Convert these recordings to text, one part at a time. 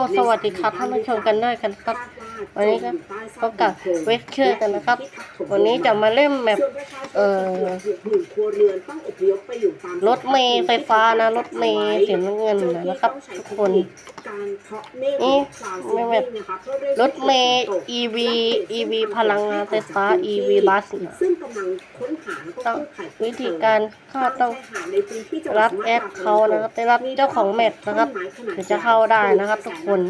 สวัสดีครับท่านผู้ชมกันด้วยกันครับ วันนี้ก็พบกับเวสเชอร์กันนะครับ วันนี้จะมาเล่นแบบเอ่อรถเมย์ไฟฟ้านะรถเมย์สีน้ำเงินนะครับทุกคนนี่ไม่แบบรถเมย์ EV EV พลังงานไฟฟ้า EV บัสนะต้องวิธีการเข้าต้องในพื้นที่จังหวัดรับแอปเขานะครับไปรับเจ้าของแมปนะครับถึงจะเข้าได้นะครับ ทุกคน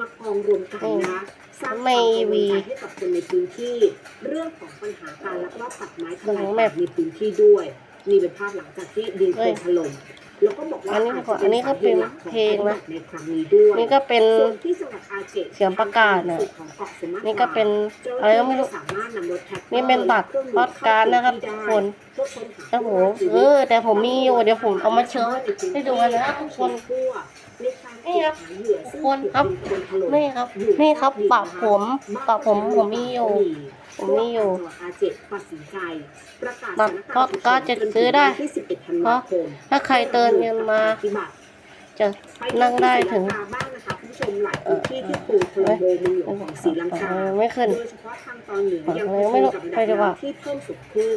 มากองรวมกันนะสร้างไม่ความกังวลมีใจให้กับคนในพื้นที่ เรื่องของปัญหาการลักลอบตัดไม้ทำลายของแมป่าปในพื้นที่ด้วยนี่เป็นภาพหลังจากที่ดินโคลนถล่มแล้วก็บอกว่าอันนี้ก็อันนี้ก็เป็นเพลงนะในครั้งนี้ด้วยนี่ก็เป็นส่วนที่จังหวัดอาเกะเสียงประกาศน่ะของเกาะสุมาตรานี่ก็เป็นอะไรก็ไม่รู้สามารถนำรถแท็กตอร์นี่เป็นบัตรพอดการ์ดนะครับทุกคนเพื่อค้นหาโอ้โหเออแต่ผมมีอยู่เดี๋ยวผมเอามาเชิญให้ดูกันนะทุกคน นี่ครับทุกคนครับนี่ครับ นี่ครับปากผมปากผมผมมีอยู่ผมมีอยู่อาเจ็ดตัดสินใจประกาศบัตรพอดการ์ดจะซื้อได้ที่11ธันเพวาราะคมถ้าใครเติมเงินมาปฏิบัติจะนั่งได้ถึง ที่ศรีลักาบ้างนะคะคุณผู้ชมหลายพื้นที่ที่ปูโคลโบเมืองหลวงของศรีลังกาไม่ขึ้นโดยเฉพาะทางตอนเหนือยังเออไม่รู้เผชิญกับไปดีกว่าระดับที่เพิ่มสูงขึ้น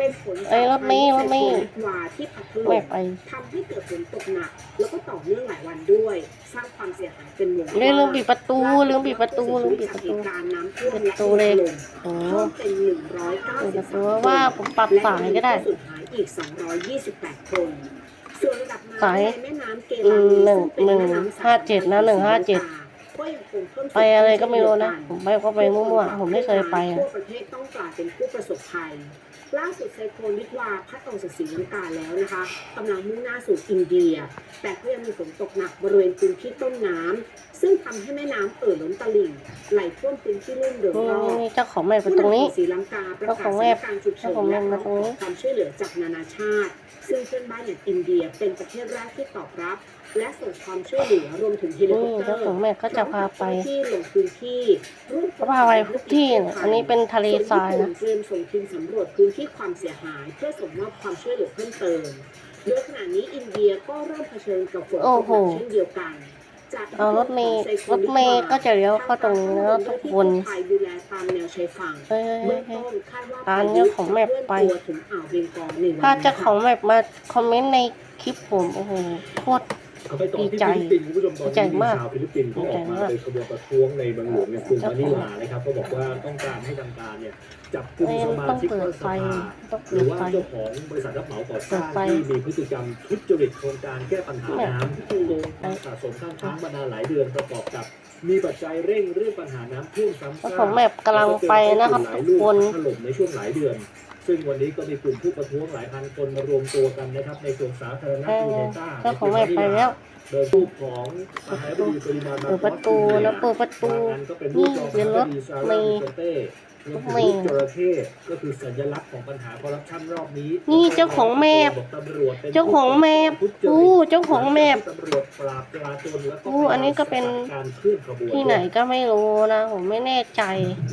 เป็นผลเอ้ยรถเมย์รถเมย์วาที่พัดถไม่ล่มทำให้เกิดฝนตกหนัก แล้วก็ต่อเนื่องหลายวันด้วย สร้างความเสียหายเป็นวงกว้างเลืมปิดประตูลืมปิดประตูลืมปิดประตูกเหตุการณ์น้ำท่วมปิดและประตูเลยดินถล่มเพิ่มเป็นหนึ่งร้อยเก้าสิบสาตูมว่าผมปรับสายก็ได้และมีผู้สูญหายอีกสองร้อยยี่สิบแปดคนส่วนระดับน้ำในแม่น้ำ หนึ่งหนึ่งห้าเจ็ดนะหนึ่งห้าเจ็ดไปอะไรก็ไม่รู้นะผมไปก็ไปมั่วๆผมไม่เคยไปอะทั่วประเทศต้องกลายเป็นผู้ประสบภัย ล่าสุดไซโคลนวิทวาพัดออกจากศรีลังกาแล้วนะคะกำลังมุ่งหน้าสู่อินเดีย แต่ก็ยังมีฝนตกหนักบริเวณพื้นที่ต้นน้ำซึ่งทำให้แม่น้ำเอ่อล้นตลิ่งไหลท่วมพื้นที่ลุ่มเดือดนี่รอบนี่เจ้าของแม่ไปตรงนี้ผู้นำของศรีลังกาประกาศสถานการณ์ฉุกเฉินเจ้าของแม่และมาตรงนี้ขอความช่วยเหลือจากนานาชาติ ซึ่งเพื่อนบ้านอย่างอินเดียเป็นประเทศแรกที่ตอบรับ และส่งความช่วยเหลือรวมถึงเฮลิคอนี่ปเตอเจ้าร์ของแม่ก็จะพาไปที่ลงพื้นที่ร่วมเขาพาไปทุกที่เนี่ยอันนี้เป็นทะเลทรายนะเตรียมส่งทีมสำรวจพื้นที่ความเสียหาย เพื่อส่งมอบความช่วยเหลือเพิ่มเติมโดยขณะนี้อินเดียก็เริ่มเผชิญกับฝนตโอ้กโหหนักเช่นเดียวกันจากเอารถเมย์รถเมย์ก็จะเลี้ยวเข้าตรงนี้แล้วทุกคนไทยดูแลตามแนวชายฝั่งเฮ้ยเฮ้ยเบื้องเฮ้ยต้นคาดว่าตามเจ้าของแมปไปเคลื่อนตัวถึงอ่าวเบงกอลในวันถ้านี้เจ้าของแมปมาคอมเมนต์ในคลิปผม โอ้โหโคตร เอาไปต่อดีที่ใจฟิลิปปินส์คุณผู้ชมตอนดีใจนี้มีมากชาวฟิลิปปินส์เขาออกมาดีใจมากเดินขบวนประท้วงในเมืองหลวงเนี่ยกรุงเจ้ามะของนิลานะครับเขาบอกว่าต้องการให้ทางการเนี่ยจับกลุ่มเอ้ยสมาต้องชิกเปิรัดฐสไฟภาต้องหเปิรืดอว่าไฟเจ้าของบริษัทรับเหมาก่อสร้างเปิดไฟที่มีพฤติกรรมทุจริตโครงการแก้ปัญหาน้ำโกงการสะสมข้างค้างมานานหลายเดือนประกอบกับมีปัจจัยเร่งเรื่องปัญหาน้ำท่วมซ้ำเจ้าซากของแมปกำลังไปนะครับทุกคนถล่มในช่วงหลายเดือน ซึ่งวันนี้ก็มีกลุ่มผู้ประท้วงหลายพันคนมารวมตัวกันนะครับ ในสวนสาธารณะเออยูเนต้าเจ้าของแมปไปแล้วโดยรูปของมหาบดีปริมาณเปิดประตูนะเปิดประตูบางอันก็เป็นรูปรองนี่เป็นรถดีซาเมร่าย์ดูเต้รวมถึงเมรูย์ปจระเข้ก็คือสัญลักษณ์ของปัญหาคอร์รัปชันรอบนี้ นี่เจ้าของแมพบอกตำรวจป็นเจ้าของแมพทุจริตอู้เจ้าของแมพตำรวจปราบจราจรแล้วก็อู้อันนี้ก็เป็นการเคลื่อนขบวนที่ไหนก็ไม่รู้นะ ผมไม่แน่ใจ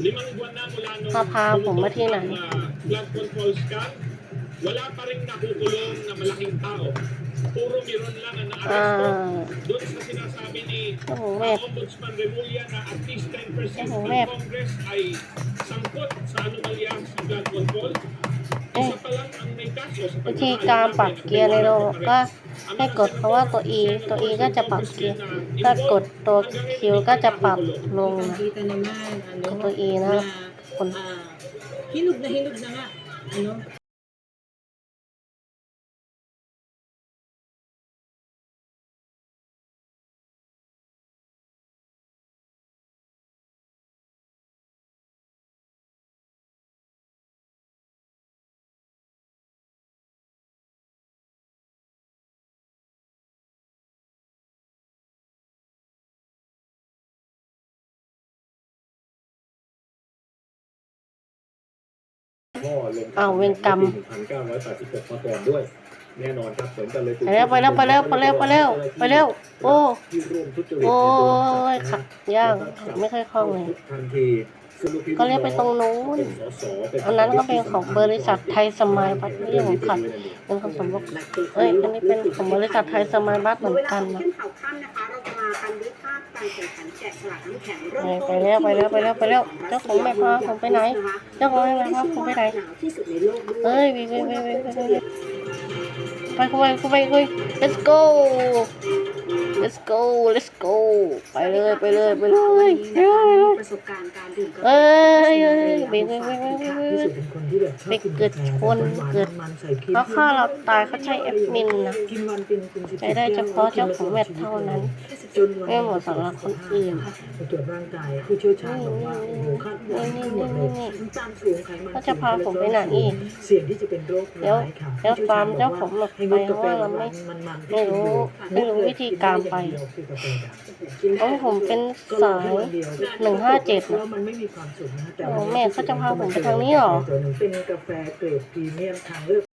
Limang buwan na mula nung มาพาผมมาที่ไหน ang, ah, flood control scan, wala pa rin nakukulong na malaking tao. Puro meron lang ang อ่า naaresto. Doon sa sinasabi ni เจ้าของแม uh, พ Ombudsman Remulla na at least 10% Ano, ng Mep? Congress ay sangkot sa anomalya sa flood control. Eh, Isa pa lang ang may kaso sa วิธีการปรับเกียร์ในโลกก็ให้กดเพราะว่าตัว E ตัว E ก็จะปรับเกียร์ถ้ากดตัว Q ก็จะปรับลงนะ Kita naman, ano, ตัว E นะครับ na, คน ah, hinog na hinog na nga, ano, ก็ลงอ้าวเวรกรรม1986มาก่อนด้วย แน่นอนครับเหมือนกันเลยไปแล้วไปแล้วไปแล้วไปแล้วไปแล้วไปแล้วโอ้ที่ร่วมทุจริตโอ้ในยโดนจับขัดย่างไม่ค่อยคล่องเลยทันทีซึ่งลูพี่ก็เรียกไปตรงนู้นเป็นสสเป็อันนั้นก็เป็นของบริษัทไทยสมายบัตรนี่ของขัดเป็นคำสมบัติเอ้ยอันนี้เป็นของบริษัทไทยสมายบัตรเหมือนกันนะ เวลาของขึ้นเขาค่ำนะคะเราจะมากันด้วยภาพการแข่งขันแกะสลักน้ำแข็งเริ่มต้นไปแล้วไปแล้วไปแล้วไปแล้วเจ้าของแม่พาผมไปไหน เจ้าของแม่พาผมไปไหนหนาวที่สุดในโลกด้วยเฮ้ยไปไปไปไปไปไปไปเข้าไปเข้าไปเข้าไป let's go let's go let's go ไปเลยไปเลยไปเลยไปเลยไปเลยประสบการณ์การดื่มกาแฟเอ้ยเอ้ยเบรกเบรกเบรกเบรกเบรกเบรรู้สึกกเป็นคนที่แบบชอบไปเกิดชนเกิดมันใส่ครีมเขาฆ่าเราตายเขาใช้แอดมินนะกินวันเป็นเป็นสิบใช้ได้เฉพาะเจ้าของแมทเท่านั้นจนวันไม่เหมาะสำหรับคนอื่นไปตรวจร่างกายผู้เชี่ยวชาญบอกว่าโอ้โหค่าหวานขึ้นหมดเลยน้ำตาลสูงไขมันเขาจะพาผมไปไหนอีกเสี่ยงที่จะเป็นโรคร้ายค่ะแล้วตามเจ้าของแบบให้ไปงดกาแฟว่าเราไม่มันมันๆไม่รู้ไม่รู้วิธีการไปคือกาแฟดำเพราะผมเป็นสายหนึ่งห้าเจ็ดแล้วมันไม่มีความสุขนะแต่โอ้แม่เขาจะพาผมไปทางนี้เหรอตัวหนึ่งเป็นกาแฟเกรดพรีเมียมทางเลือก